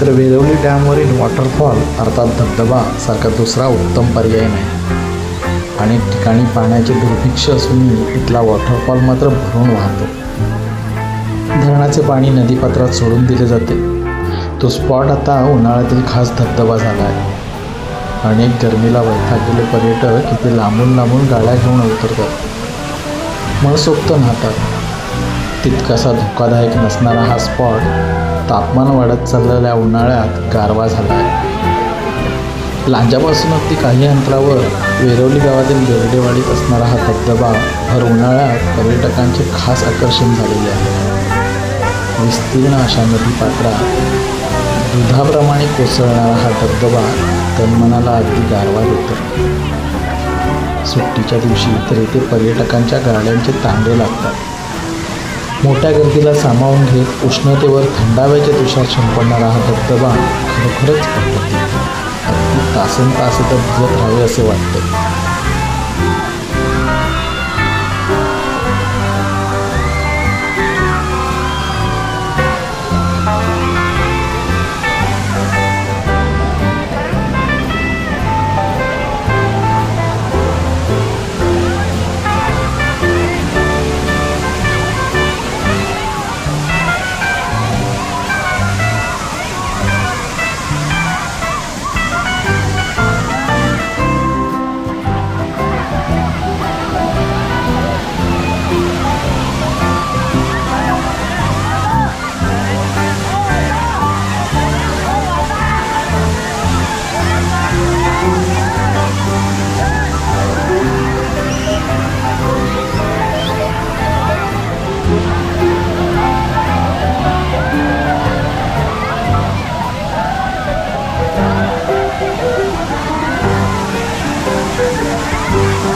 तर वेरवली डॅमवरील वॉटरफॉल अर्थात धबधबा सारखा दुसरा उत्तम पर्याय नाही. अनेक ठिकाणी पाण्याचे दुर्भिक्ष असूनही इथला वॉटरफॉल मात्र भरून वाहतो. धरणाचे पाणी नदीपात्रात सोडून दिले जाते. तो स्पॉट आता उन्हाळ्यातील खास धबधबा झाला आहे. अनेक गरमीला वैतागलेले पर्यटक इथे लांबून लांबून गाड्या घेऊन उतरतात मनसोक्त नाहतात. तितकासा धोकादायक नसणारा हा स्पॉट तापमान वाढत चाललेल्या उन्हाळ्यात गारवा झाला आहे. लांजापासून अगदी काही अंतरावर वेरवली गावातील बेर्डेवाडीत असणारा हा धबधबा भर उन्हाळ्यात पर्यटकांचे खास आकर्षण झालेले आहे. विस्तीर्ण अशा नदीपात्रात दुधाप्रमाणे कोसळणारा हा धबधबा तन्मनाला अगदी गारवा देतो. सुट्टीच्या दिवशी तर येथे पर्यटकांच्या गाड्यांचे तांडे लागतात. मोठ्या गर्दीला सामावून घेत उष्णतेवर थंडाव्याच्या तुषार शिंपडणारा हा धबधबा खरोखरच तासन तास इथं भिजत राहावे असे वाटते. जा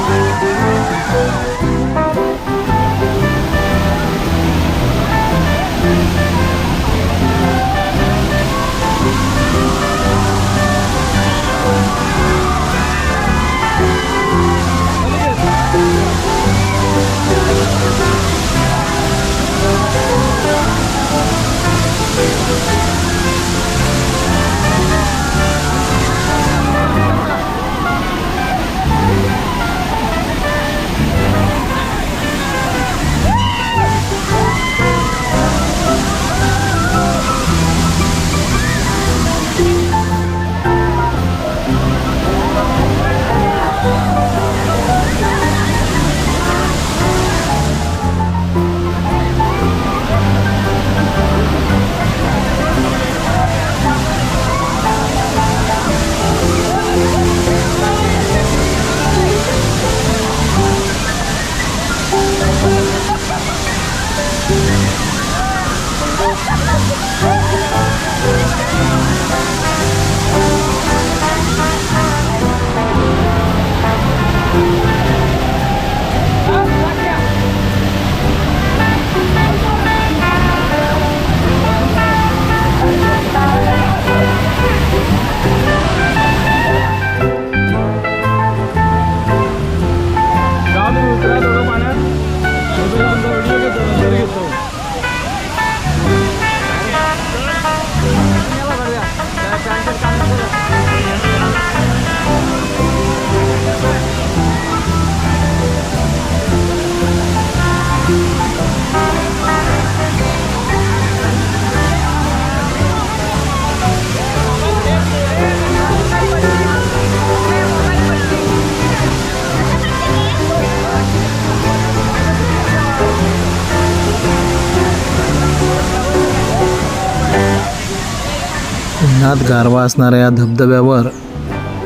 उन्हात गारवा असणाऱ्या या धबधब्यावर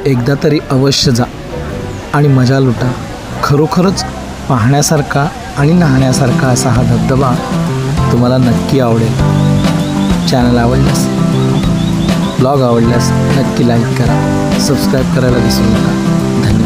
एकदा तरी अवश्य जा आणि मजा लुटा. खरोखरच पाहण्यासारखा आणि नाहण्यासारखा असा हा धबधबा तुम्हाला नक्की आवडेल. चॅनल आवडल्यास ब्लॉग आवडल्यास नक्की लाईक करा. सबस्क्राईब करायला विसरू नका.